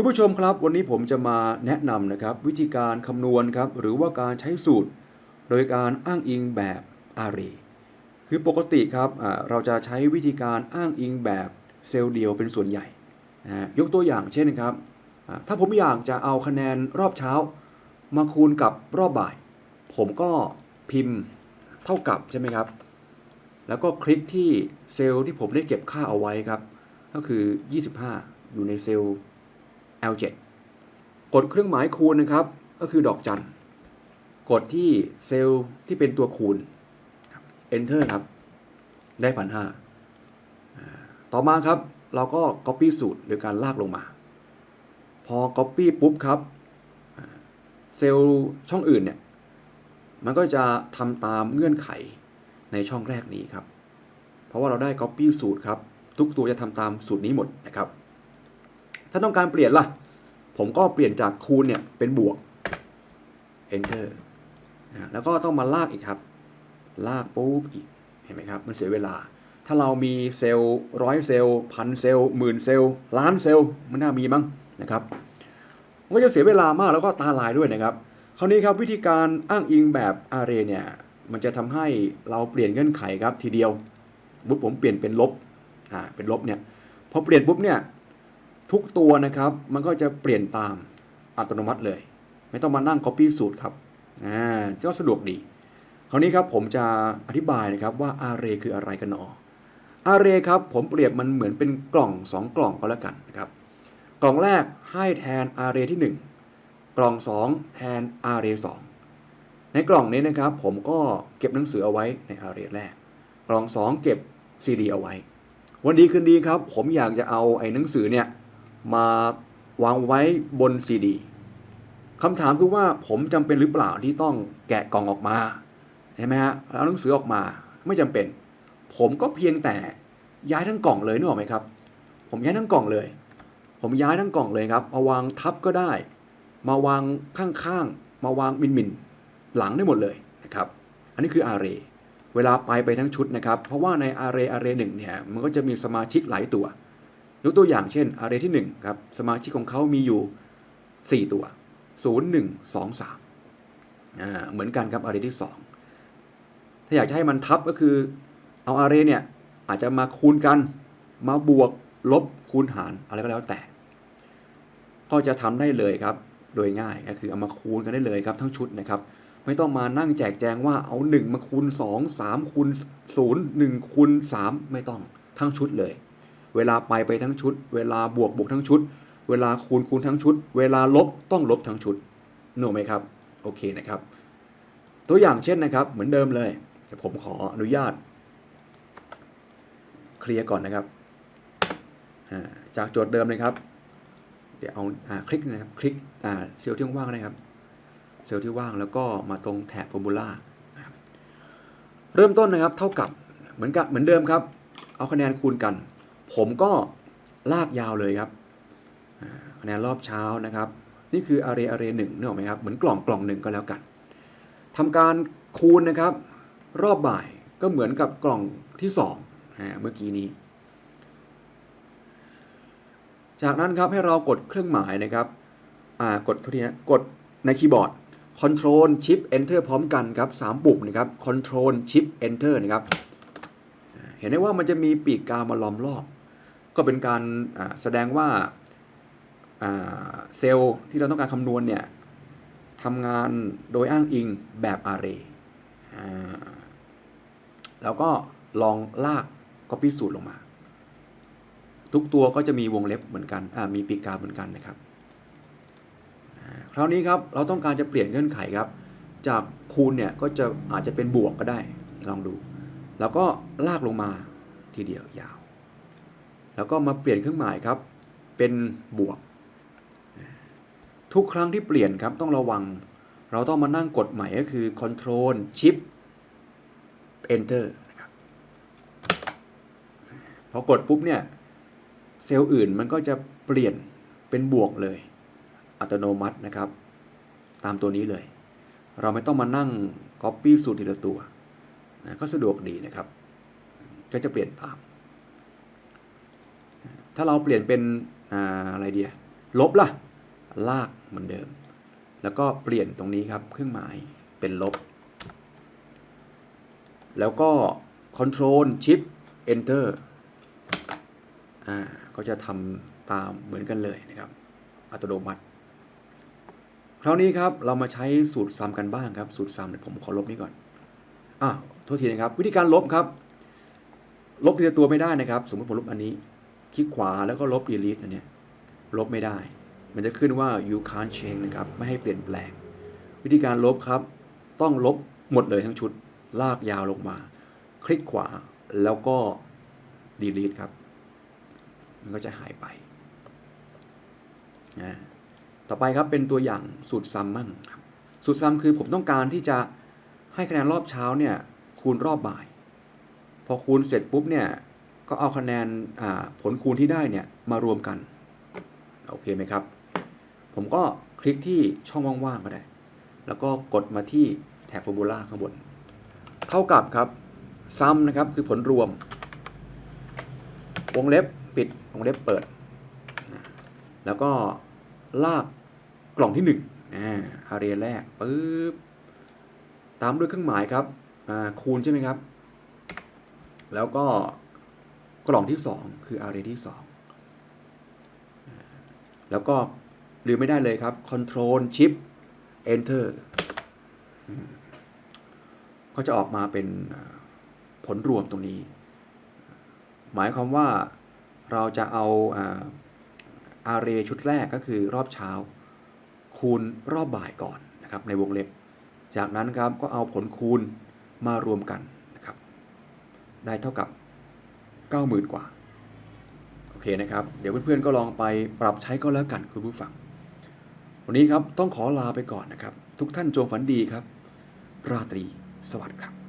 คุณผู้ชมครับ วันนี้ผมจะมาแนะนำนะครับ วิธีการคำนวณครับ หรือว่าการใช้สูตร โดยการอ้างอิงแบบอารีคือปกติครับเราจะใช้วิธีการอ้างอิงแบบเซลล์เดียวเป็นส่วนใหญ่ ยกตัวอย่างเช่นครับ ถ้าผมอยากจะเอาคะแนนรอบเช้า มาคูณกับรอบบ่าย ผมก็พิมพ์เท่ากับใช่ไหมครับ แล้วก็คลิกที่เซลล์ที่ผมได้เก็บค่าเอาไว้ครับ ก็คือ 25 อยู่ในเซลล์ L7 กดเครื่องหมายคูณนะครับ ก็คือดอกจัน กดที่เซลล์ที่เป็นตัวคูณ Enter ครับ ได้พันห้าต่อมาครับ เราก็ Copy สูตรโดยการลากลงมา พอ Copy ปุ๊บครับ เซลล์ช่องอื่นเนี่ย มันก็จะทำตามเงื่อนไขในช่องแรกนี้ครับ เพราะว่าเราได้ Copy สูตรครับ ทุกตัวจะทำตามสูตรนี้หมดนะครับ ถ้าต้องการเปลี่ยนล่ะ ผมก็เปลี่ยนจากคูณเนี่ยเป็นบวก enter นะแล้วก็ต้องมาลากอีกครับ ลากปุ๊บอีก เห็นไหมครับ มันเสียเวลา ถ้าเรามีเซลล์ร้อยเซลล์พันเซลล์หมื่นเซลล์ล้านเซลล์มันน่ามีมั้งนะครับมันก็จะเสียเวลามากแล้วก็ตาลายด้วยนะครับ คราวนี้ครับวิธีการอ้างอิงแบบ array เนี่ยมันจะทำให้เราเปลี่ยนเงื่อนไขครับทีเดียวปุ๊ผมเปลี่ยนเป็นลบอ่าเป็นลบเนี่ยพอเปลี่ยนปุ๊บเนี่ย ทุกตัวนะครับมันก็จะเปลี่ยนตามอัตโนมัติเลย ไม่ต้องมานั่ง copy สูตรครับอ่าก็สะดวกดี คราวนี้ครับผมจะอธิบายนะครับว่า array คืออะไรกันหนอ array ครับผมเปรียบมันเหมือนเป็นกล่อง 2 กล่องก็แล้วกันนะครับกล่องแรกให้แทน array ที่ 1 กล่อง 2 แทน array 2ในกล่องนี้นะครับ ผมก็เก็บหนังสือเอาไว้ใน array แรก กล่อง 2 เก็บ CD เอาไว้ วันดีคืนดีครับ ผมอยากจะเอาไอ้หนังสือเนี่ย มาวางไว้บน CD คำถามคือว่าผมจำเป็นหรือเปล่าที่ต้องแกะกล่องออกมาใช่ไหมฮะแล้วเอาหนังสือออกมาไม่จำเป็น ผมก็เพียงแต่ย้ายทั้งกล่องเลยนึกออกไหมครับ ผมย้ายทั้งกล่องเลย ผมย้ายทั้งกล่องเลยครับมาวางทับก็ได้ มาวางข้างๆมาวางมินมินหลังได้หมดเลยนะครับ อันนี้คือ array เวลาไปไปทั้งชุดนะครับ เพราะว่าใน array array หนึ่งเนี่ยมันก็จะมีสมาชิกหลายตัว ยกตัวอย่างเช่น array ที่1ครับสมาชิกของเขามีอยู่ 4 ตัว 0 1 2 3อ่าเหมือนกันครับ array ที่ 2 ถ้าอยากจะให้มันทับก็คือเอา array เนี่ยอาจจะมาคูณกันมาบวกลบคูณหารอะไรก็แล้วแต่ ก็จะทำได้เลยครับโดยง่ายก็คือเอามาคูณกันได้เลยครับทั้งชุดนะครับ ไม่ต้องมานั่งแจกแจงว่าเอา 1 มาคูณ 2 3คูณ0 1คูณ3ไม่ต้องทั้งชุดเลย เวลาไปไปทั้งชุด เวลาบวกบวกทั้งชุด เวลาคูณคูณทั้งชุด เวลาลบต้องลบทั้งชุดนึกไหมครับ โอเคนะครับ ตัวอย่างเช่นนะครับ เหมือนเดิมเลยแต่ผมขออนุญาต เคลียร์ก่อนนะครับ จากโจทย์เดิมเลยครับ เดี๋ยวเอาอาคลิกนะครับ คลิกเซลล์ที่ว่างนะครับ เซลล์ที่ว่างแล้วก็มาตรงแถบฟอร์มูล่าเริ่มต้นนะครับ เท่ากับเหมือนกับเหมือนเดิมครับ เอาคะแนนคูณกัน ผมก็ลากยาวเลยครับคะแนนรอบเช้านะครับ นี่คือ array array หนึ่งนึกออกไหมครับ เหมือนกล่องกล่องหนึ่งก็แล้วกันทำการคูณนะครับ รอบบ่ายก็เหมือนกับกล่องที่สองเมื่อกี้นี้ จากนั้นครับให้เรากดเครื่องหมายนะครับกดทุทีนะกดในคีย์บอร์ด Control Shift Enter พร้อมกันครับสามปุ่มนะครับ Control Shift Enter นะครับ เห็นได้ว่ามันจะมีปีกกามาล้อมรอบ ก็เป็นการแสดงว่าเซลล์ที่เราต้องการคำนวณเนี่ยทำงานโดยอ้างอิงแบบ Array อ่าแล้วก็ลองลาก Copy สูตรลงมา ทุกตัวก็จะมีวงเล็บเหมือนกันมีปีกกาเหมือนกันนะครับคราวนี้ครับเราต้องการจะเปลี่ยนเงื่อนไขครับ จากคูณเนี่ยก็จะอาจจะเป็นบวกก็ได้ลองดู แล้วก็ลากลงมาทีเดียวยาว แล้วก็มาเปลี่ยนเครื่องหมายครับ เป็นบวก ทุกครั้งที่เปลี่ยนครับต้องระวัง เราต้องมานั่งกดใหม่ก็คือ Control Shift Enter นะครับพอกดปุ๊บเนี่ยเซลล์อื่นมันก็จะเปลี่ยนเป็นบวกเลย อัตโนมัตินะครับ ตามตัวนี้เลย เราไม่ต้องมานั่ง Copy สูตรทีละตัวนะก็สะดวกดีนะครับ ก็จะเปลี่ยนตาม ถ้าเราเปลี่ยนเป็นอ่าอะไรเดียลบล่ะ ลากเหมือนเดิม แล้วก็เปลี่ยนตรงนี้ครับ เครื่องหมายเป็นลบ แล้วก็ Control Shift Enter อ่าก็จะทำตามเหมือนกันเลยนะครับ อัตโนมัติ คราวนี้ครับเรามาใช้สูตรซ้ำกันบ้างครับ สูตรซ้ำเดี๋ยวผมขอลบนี้ก่อนอะโทษทีนะครับ วิธีการลบครับ ลบทีละตัวไม่ได้นะครับ สมมติผมลบอันนี้ คลิกขวาแล้วก็ลบ delete อันเนี้ยลบไม่ได้ มันจะขึ้นว่า you can't change นะครับ ไม่ให้เปลี่ยนแปลง วิธีการลบครับ ต้องลบหมดเลยทั้งชุด ลากยาวลงมา คลิกขวาแล้วก็ delete ครับ มันก็จะหายไปนะต่อไปครับเป็นตัวอย่างสูตรซ้ำมั่งครับ สูตรซ้ำคือผมต้องการที่จะให้คะแนนรอบเช้าเนี่ยคูณรอบบ่าย พอคูณเสร็จปุ๊บเนี่ย ก็เอาคะแนนผลคูณที่ได้เนี่ยมารวมกัน โอเคไหมครับ ผมก็คลิกที่ช่องว่างๆก็ได้ แล้วก็กดมาที่แท็บฟอร์มูลาข้างบน เท่ากับครับซ้ำนะครับคือผลรวม วงเล็บปิด วงเล็บเปิด แล้วก็ลากกล่องที่หนึ่งอาเรียแรกปึ๊บตามด้วยเครื่องหมายครับคูณใช่ไหมครับ แล้วก็ กล่องที่สองคืออาเรีที่สองแล้วก็ลืมไม่ได้เลยครับ Control Shift Enter อืมก็จะออกมาเป็นผลรวมตรงนี้ หมายความว่าเราจะเอาอาเรชุดแรกก็คือรอบเช้า คูณรอบบ่ายก่อนนะครับในวงเล็บ จากนั้นครับก็เอาผลคูณมารวมกันนะครับได้เท่ากับ 90,000 กว่า โอเคนะครับ เดี๋ยวเพื่อนๆก็ลองไปปรับใช้ก็แล้วกันคุณผู้ฟัง วันนี้ครับต้องขอลาไปก่อนนะครับ ทุกท่านจงฝันดีครับ ราตรีสวัสดิ์ครับ